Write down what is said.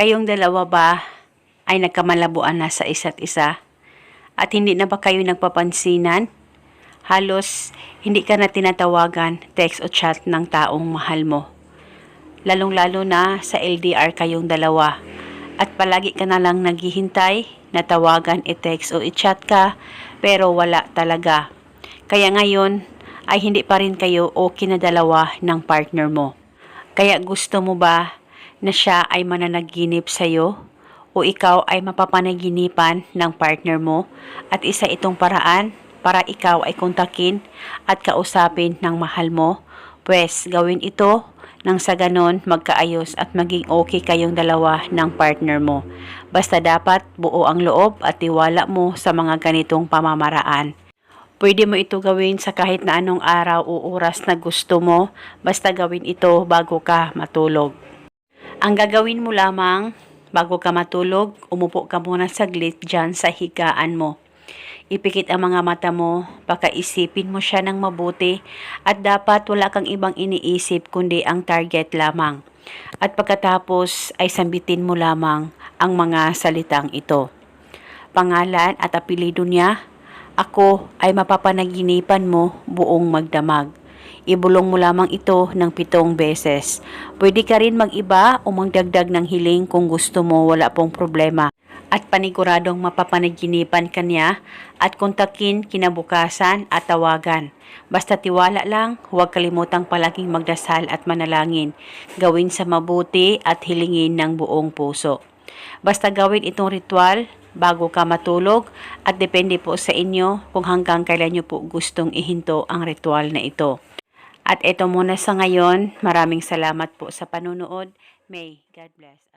Kayong dalawa ba ay nagkamalabuan na sa isa't isa? At hindi na ba kayo nagpapansinan? Halos hindi ka na tinatawagan, text o chat ng taong mahal mo. Lalong-lalo na sa LDR kayong dalawa. At palagi ka na lang naghihintay na tawagan, i-text o i-chat ka pero wala talaga. Kaya ngayon ay hindi pa rin kayo okay na dalawa ng partner mo. Kaya gusto mo ba na siya ay mananaginip sa'yo? O ikaw ay mapapanaginipan ng partner mo? At isa itong paraan para ikaw ay kontakin at kausapin ng mahal mo? Pwes, gawin ito nang sa ganon magkaayos at maging okay kayong dalawa ng partner mo. Basta dapat buo ang loob at tiwala mo sa mga ganitong pamamaraan. Pwede mo ito gawin sa kahit na anong araw o oras na gusto mo, basta gawin ito bago ka matulog. Ang gagawin mo lamang bago ka matulog, umupo ka muna saglit dyan sa higaan mo. Ipikit ang mga mata mo, pakaisipin mo siya ng mabuti at dapat wala kang ibang iniisip kundi ang target lamang. At pagkatapos ay sambitin mo lamang ang mga salitang ito. Pangalan at apelido niya, ako ay mapapanaginipan mo buong magdamag. Ibulong mo lamang ito ng pitong beses. Pwede ka rin mag-iba o magdagdag ng hiling kung gusto mo, wala pong problema. At paniguradong mapapanaginipan ka niya at kontakin kinabukasan at tawagan. Basta tiwala lang, huwag kalimutang palaging magdasal at manalangin. Gawin sa mabuti at hilingin ng buong puso. Basta gawin itong ritual bago ka matulog at depende po sa inyo kung hanggang kailan nyo po gustong ihinto ang ritual na ito. At ito muna sa ngayon. Maraming salamat po sa panunood. May God bless.